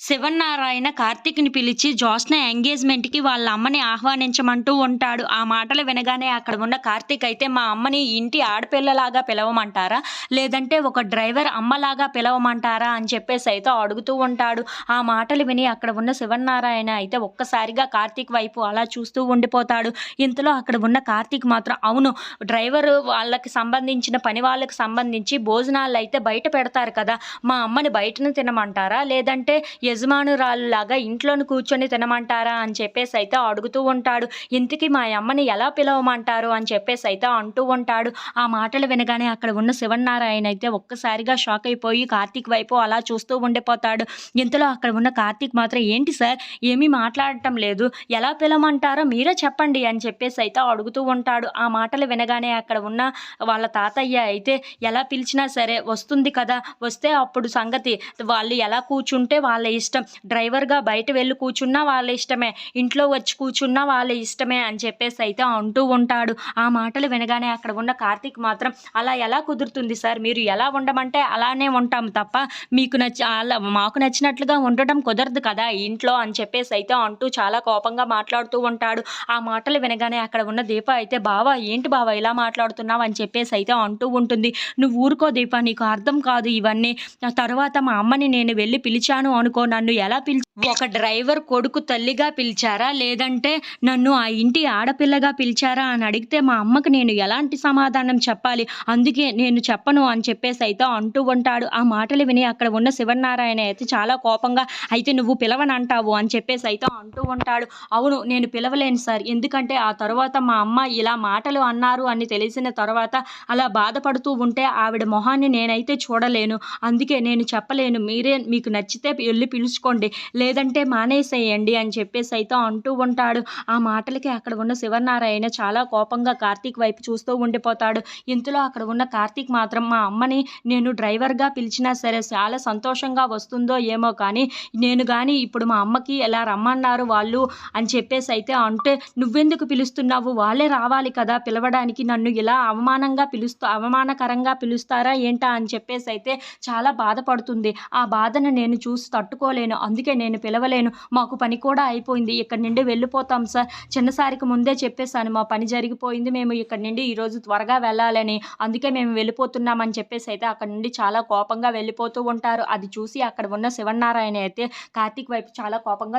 శివన్నారాయణ కార్తీక్‌ని పిలిచి జ్యోత్స్న ఎంగేజ్‌మెంట్‌కి వాళ్ళ అమ్మని ఆహ్వానించమంటూ ఉంటాడు. ఆ మాటలు వినగానే అక్కడ ఉన్న కార్తీక్ అయితే మా అమ్మని ఇంటి ఆడపిల్లలాగా పిలవమంటారా? లేదంటే ఒక డ్రైవర్ అమ్మలాగా పిలవమంటారా? అని చెప్పేసి అయితే అడుగుతూ ఉంటాడు. ఆ మాటలు విని అక్కడ ఉన్న శివన్నారాయణ అయితే ఒక్కసారిగా కార్తీక్ వైపు అలా చూస్తూ ఉండిపోతాడు. ఇంతలో అక్కడ ఉన్న కార్తీక్ మాత్రం అవును డ్రైవరు వాళ్ళకి సంబంధించిన పని వాళ్ళకి సంబంధించి భోజనాలు అయితే బయట పెడతారు కదా! మా అమ్మని బయటను తినమంటారా? లేదంటే యజమానురాలులాగా ఇంట్లోని కూర్చొని తినమంటారా? అని చెప్పేసి అయితే అడుగుతూ ఉంటాడు. ఇంతకీ మా అమ్మని ఎలా పిలవమంటారు? అని చెప్పేసి అయితే అంటూ ఉంటాడు. ఆ మాటలు వినగానే అక్కడ ఉన్న శివన్నారాయణ అయితే ఒక్కసారిగా షాక్ అయిపోయి కార్తీక్ వైపు అలా చూస్తూ ఉండిపోతాడు. ఇంతలో అక్కడ ఉన్న కార్తీక్ మాత్రం ఏంటి సార్ ఏమీ మాట్లాడటం లేదు. ఎలా పిలవమంటారో మీరే చెప్పండి అని చెప్పేసి అయితే అడుగుతూ ఉంటాడు. ఆ మాటలు వినగానే అక్కడ ఉన్న వాళ్ళ తాతయ్య అయితే ఎలా పిలిచినా సరే వస్తుంది కదా! వస్తే అప్పుడు సంగతి వాళ్ళు ఎలా కూర్చుంటే వాళ్ళ ఇష్టం. డ్రైవర్‌గా బయట వెళ్ళి కూర్చున్నా వాళ్ళ ఇష్టమే. ఇంట్లో వచ్చి కూర్చున్నా వాళ్ళ ఇష్టమే అని చెప్పేసి అయితే అంటూ ఉంటాడు. ఆ మాటలు వినగానే అక్కడ ఉన్న కార్తీక్ మాత్రం అలా ఎలా కుదురుతుంది సార్? మీరు ఎలా ఉండమంటే అలానే ఉంటాం తప్ప మీకు నచ్చి అలా మాకు నచ్చినట్లుగా ఉండటం కుదరదు కదా ఇంట్లో అని చెప్పేసి అయితే అంటూ చాలా కోపంగా మాట్లాడుతూ ఉంటాడు. ఆ మాటలు వినగానే అక్కడ ఉన్న దీప అయితే బావ ఏంటి బావ ఇలా మాట్లాడుతున్నావు? అని చెప్పేసి అయితే అంటూ ఉంటుంది. నువ్వు ఊరుకో దీప నీకు అర్థం కాదు ఇవన్నీ. తర్వాత మా అమ్మని నేను వెళ్ళి పిలిచాను అనుకో నన్ను ఎలా పిలిచి ఒక డ్రైవర్ కొడుకు తల్లిగా పిలిచారా? లేదంటే నన్ను ఆ ఇంటి ఆడపిల్లగా పిలిచారా? అని అడిగితే మా అమ్మకి నేను ఎలాంటి సమాధానం చెప్పాలి? అందుకే నేను చెప్పను అని చెప్పేసి అయితే అంటూ ఉంటాడు. ఆ మాటలు విని అక్కడ ఉన్న శివన్నారాయణ అయితే చాలా కోపంగా అయితే నువ్వు పిలవనంటావు అని చెప్పేసి అయితే అంటూ ఉంటాడు. అవును నేను పిలవలేను సార్. ఎందుకంటే ఆ తర్వాత మా అమ్మ ఇలా మాటలు అన్నారు అని తెలిసిన తర్వాత అలా బాధపడుతూ ఉంటే ఆవిడ మొహాన్ని నేనైతే చూడలేను. అందుకే నేను చెప్పలేను. మీరే మీకు నచ్చితే వెళ్ళి పిలుచుకోండి. లేదంటే మానేసేయండి అని చెప్పేసి అయితే అంటూ ఉంటాడు. ఆ మాటలకి అక్కడ ఉన్న శివనారాయణ చాలా కోపంగా కార్తీక్ వైపు చూస్తూ ఉండిపోతాడు. ఇంతలో అక్కడ ఉన్న కార్తీక్ మాత్రం మా అమ్మని నేను డ్రైవర్‌గా పిలిచినా సరే చాలా సంతోషంగా వస్తుందో ఏమో కానీ నేను కానీ ఇప్పుడు మా అమ్మకి ఎలా రమ్మన్నారు వాళ్ళు అని చెప్పేసి అయితే అంటే నువ్వెందుకు పిలుస్తున్నావు? వాళ్ళే రావాలి కదా! పిలవడానికి నన్ను ఇలా అవమానంగా పిలుస్తూ అవమానకరంగా పిలుస్తారా ఏంటా? అని చెప్పేసి అయితే చాలా బాధపడుతుంది. ఆ బాధను నేను చూసి తట్టుకో తట్టుకోలేను. అందుకే నేను పిలవలేను. మాకు పని కూడా అయిపోయింది. ఇక్కడ నుండి వెళ్ళిపోతాం సార్. చిన్నసారికి ముందే చెప్పేసాను. మా పని జరిగిపోయింది. మేము ఇక్కడ నుండి ఈరోజు త్వరగా వెళ్ళాలని. అందుకే మేము వెళ్ళిపోతున్నాం అని చెప్పేసి అయితే అక్కడ నుండి చాలా కోపంగా వెళ్ళిపోతూ ఉంటారు. అది చూసి అక్కడ ఉన్న శివన్నారాయణ అయితే కార్తీక్ వైపు చాలా కోపంగా